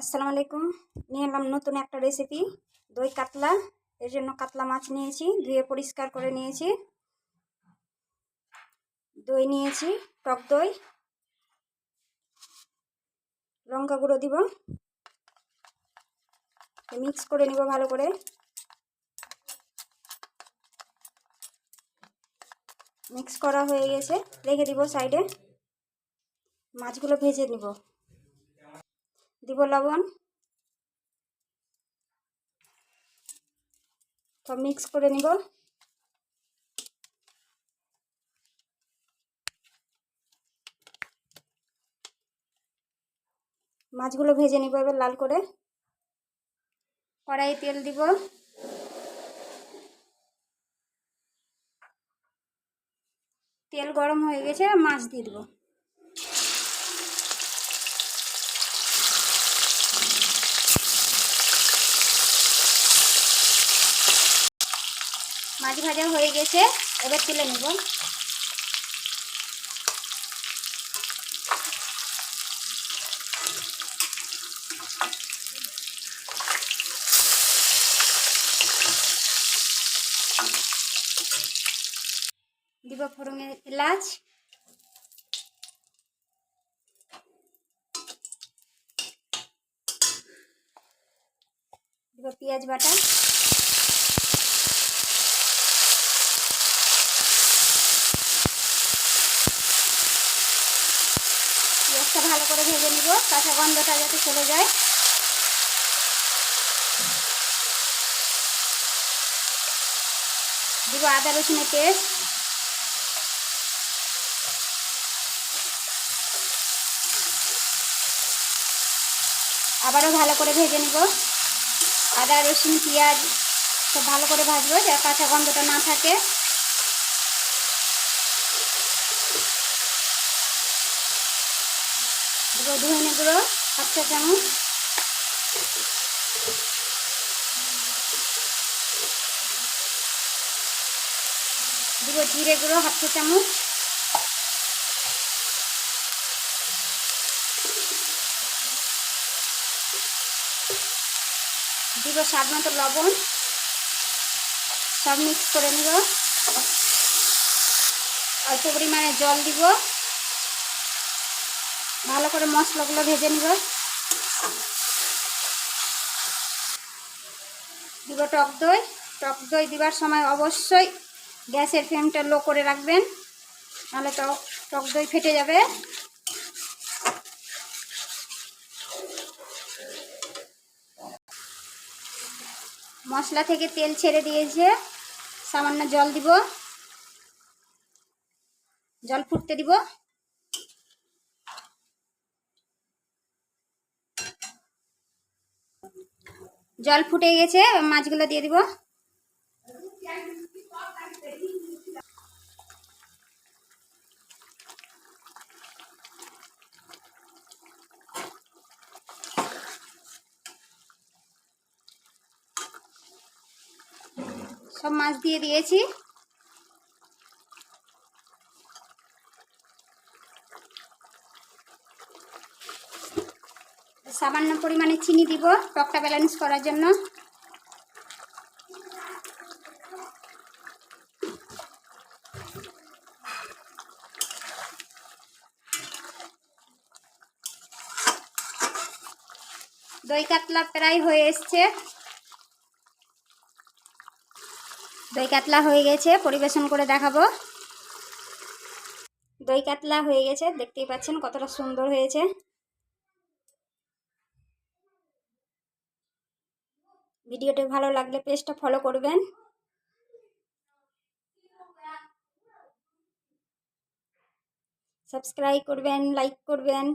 আসসালামু আলাইকুম। নিয়ে এলাম নতুন একটা রেসিপি দই কাতলা। এর জন্য কাতলা মাছ নিয়েছি, ধুয়ে পরিষ্কার করে নিয়েছি। দই নিয়েছি, টক দই। লঙ্কা গুঁড়ো দিব। মিক্স করে নিব ভালো করে। মিক্স করা হয়ে গেছে, রেখে দিব সাইডে মাছগুলো ভেজে নিব। দিব লবণ। তো মিক্স করে নিব। মাছগুলো ভেজে নিব এবার লাল করে। কড়াই তেল দিব। তেল গরম হয়ে গেছে, মাছ দিয়ে দেবো। মাছ ভাজা হয়ে গেছে এবার তুলে নেব। দিব ফোড়নের এলাচ। দিব পেঁয়াজ বাটা। পেঁয়াজটা ভালো করে ভেজে নিব, কাঁচা গন্ধটা যাতে চলে যায়। দিব আদা রসুনের পেস্ট। আবারও ভালো করে ভেজে নিব। আদা রসুন, পেঁয়াজ সব ভালো করে ভাজবো যা কাঁচা গন্ধটা না থাকে। দিব ধনে গুঁড়ো হাফ চা চামচ দিব জিরে গুঁড়ো, হাফ চা চামচ। দিব স্বাদ মতো লবণ। সব মিক্স করে নিব। অল্প পরিমাণে জল দিব। ভালো করে মশলাগুলো ভেজে নিব। দিব টক দই। টক দই দিবার সময় অবশ্যই গ্যাসের ফ্লেমটা লো করে রাখবেন, নাহলে টক টক দই ফেটে যাবে। মশলা থেকে তেল ছেড়ে দিয়েছে, সামান্য জল দিব। জল ফুটতে দিব। জল ফুটে গেছে মাছগুলো দিয়ে দিব। সব মাছ দিয়ে দিয়েছি। সামান্য পরিমাণে চিনি দিব টকটা ব্যালেন্স করার জন্য। দই কাতলা প্রায় হয়ে এসছে। দই কাতলা হয়ে গেছে, পরিবেশন করে দেখাবো। দই কাতলা হয়ে গেছে, দেখতেই পাচ্ছেন কতটা সুন্দর হয়েছে। ভিডিওটি ভালো লাগলে পেজটা ফলো করবেন। সাবস্ক্রাইব করবেন লাইক করবেন।